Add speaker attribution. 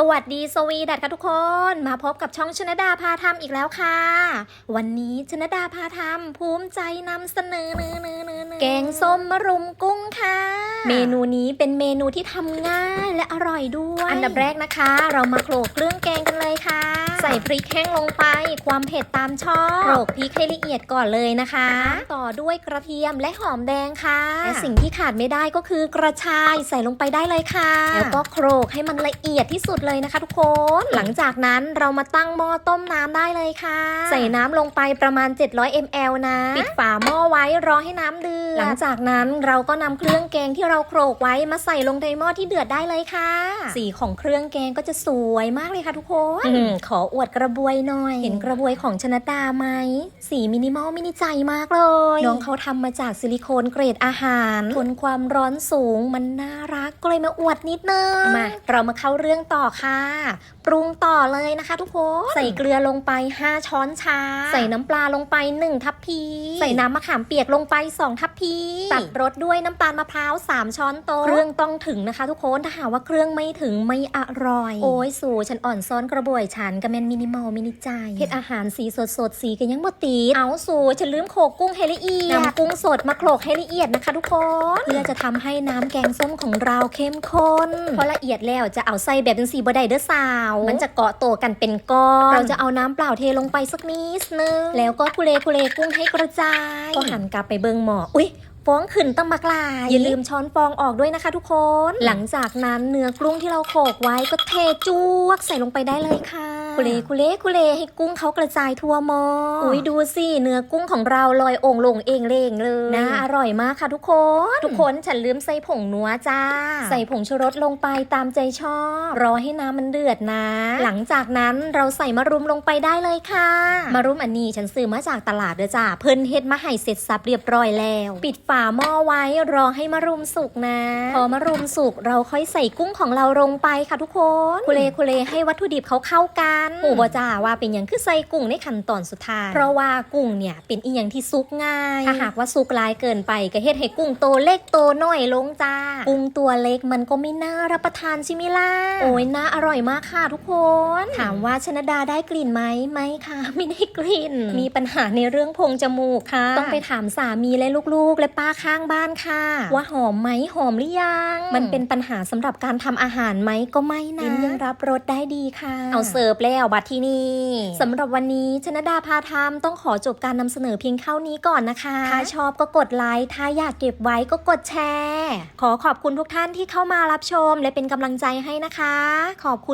Speaker 1: สวัสดีสวีดัตค่ะทุกคน มาพบกับช่องชนดาพาทำอีกแล้วค่ะ วันนี้ชนดาพาทำภูมิใจนำเสนอเนอเนอเนอเนอแกงส้มมะรุมกุ้งค่ะ เมนูนี้เป็นเมนูที่ทำง่ายและอร่อยด้วย อันดับแรกนะคะ เรามาโขลกเครื่องแกงกันเลยค่ะใส่ พริกแห้งลงไป ความเผ็ดตามชอบโขลกพริกให้ละเอียดก่อนเลยนะคะ ต่อด้วยกระเทียมและหอมแดงค่ะและสิ่งที่ขาดไม่ได้ก็คือกระชายใส่ลงไปได้เลยค่ะ แล้วก็โขลกให้มันละเอียดที่สุดเลยนะคะทุกคน หลังจากนั้นเรามาตั้งหม้อต้มน้ำได้เลยค่ะ ใส่น้ำลงไปประมาณ 700 ml นะปิดฝาหม้อไว้รอให้น้ำเดือดหลังจากนั้นเราก็นำเครื่องแกงที่เราโขลกไว้มาใส่ลงในหม้อที่เดือดได้เลยค่ะ สีของเครื่องแกงก็จะสวยมากเลยค่ะทุกคนอมขออวดกระบวยหน่อย เห็นกระบวยของชนะดาไหม สีมินิมอลมินิใจมากเลย น้องเขาทำมาจากซิลิโคนเกรดอาหารทนความร้อนสูงมันน่ารักก็เลยมาอวดนิดนึง มา เรามาเข้าเรื่องต่อค่ะ ปรุงต่อเลยนะคะ ทุกคน ใส่เกลือลงไป 5 ช้อนชา ใส่น้ำปลาลงไป 1 ทัพพี ใส่น้ำมะขามเปียกลงไป 2 ทัพพีตัดรสด้วยน้ำตาลมะพร้าว 3 ช้อนโต๊ะเครื่องต้องถึงนะคะ ทุกคนถ้าหากว่าเครื่องไม่ถึงไม่อร่อย โอ้ยสู่ฉันอ่อนซ้อนกระบวยฉันกระแมนมินิมอลมินิใจเฮ็ดอาหารสีสดสดๆสีกันยังบ่ตีดเอาสู่ฉันลืมโขลกกุ้งให้ละเอียดนำกุ้งสดมาโขลกให้ละเอียดนะคะทุกคนเพื่อจะทำให้น้ำแกงส้มของเราเข้มข้นพอละเอียดแล้วจะเอาใส่แบบจังสีบดได้เด้อสาว มันจะเกาะตัวกันเป็นก้อนเราจะเอาน้ำเปล่าเทลงไปสักนิดนึงแล้วก็กุเลกุเลกุ้งให้กระจายก็หันกลับไปเบิงหมออุ๊ยฟองขึ้นตั้งบักหลาย อย่าลืมช้อนฟองออกด้วยนะคะทุกคน หลังจากนั้นเนื้อกุ้งที่เราโขลกไว้ก็เทจวกใส่ลงไปได้เลยค่ะ คุเลคุเลคุเลให้กุ้งเขากระจายทั่วหม้ออุ้ยดูสิเนื้อกุ้งของเราลอยโองลงเองเลงเลยนะอร่อยมากค่ะทุกคน ทุกคนฉันลืมใส่ผงนัวจ้า ใส่ผงชูรสลงไปตามใจชอบ รอให้น้ำมันเดือดนะ หลังจากนั้นเราใส่มะรุมลงไปได้เลยค่ะ มะรุมอันนี้ฉันซื้อมาจากตลาดเด้อจ้าเพิ่นเฮ็ดมาให้เสร็จสับเรียบร้อยแล้ว ปิดฝาหม้อไว้รอให้มะรุมสุกนะ พอมะรุมสุกเราค่อยใส่กุ้งของเราลงไปค่ะทุกคนคุเลคุเลให้วัตถุดิบเขาเข้ากันหูบอจ้าว่าเป็นอย่างคือใส่กุ้งในขั้นตอนสุดท้าย เพราะว่ากุ้งเนี่ยเป็นอีหยังที่ซุกง่าย ถ้าหากว่าซุกหลายเกินไปก็เฮ็ดให้กุ้งโตเล็กโตน้อยลงจ้า กุ้งตัวเล็กมันก็ไม่น่ารับประทานใช่ไหมล่ะ โอ้ยน่าอร่อยมากค่ะทุกคน ถามว่าชนดาได้กลิ่นไหมไม่ค่ะ ไม่ได้กลิ่น มีปัญหาในเรื่องโพรงจมูกค่ะ ต้องไปถามสามีและลูกๆ และป้าข้างบ้านค่ะ ว่าหอมไหมหอมหรือยัง มันเป็นปัญหาสำหรับการทำอาหารไหมก็ไม่นะลิ้นยังรับรสได้ดีค่ะ เอาเสิร์ฟแล้วบัดที่นี่สำหรับวันนี้ชนดาพาทำต้องขอจบการนำเสนอเพียงเท่านี้ก่อนนะคะ ถ้าชอบก็กดไลค์ถ้าอยากเก็บไว้ก็กดแชร์ ขอขอบคุณทุกท่านที่เข้ามารับชมและเป็นกำลังใจให้นะคะ ขอบคุณ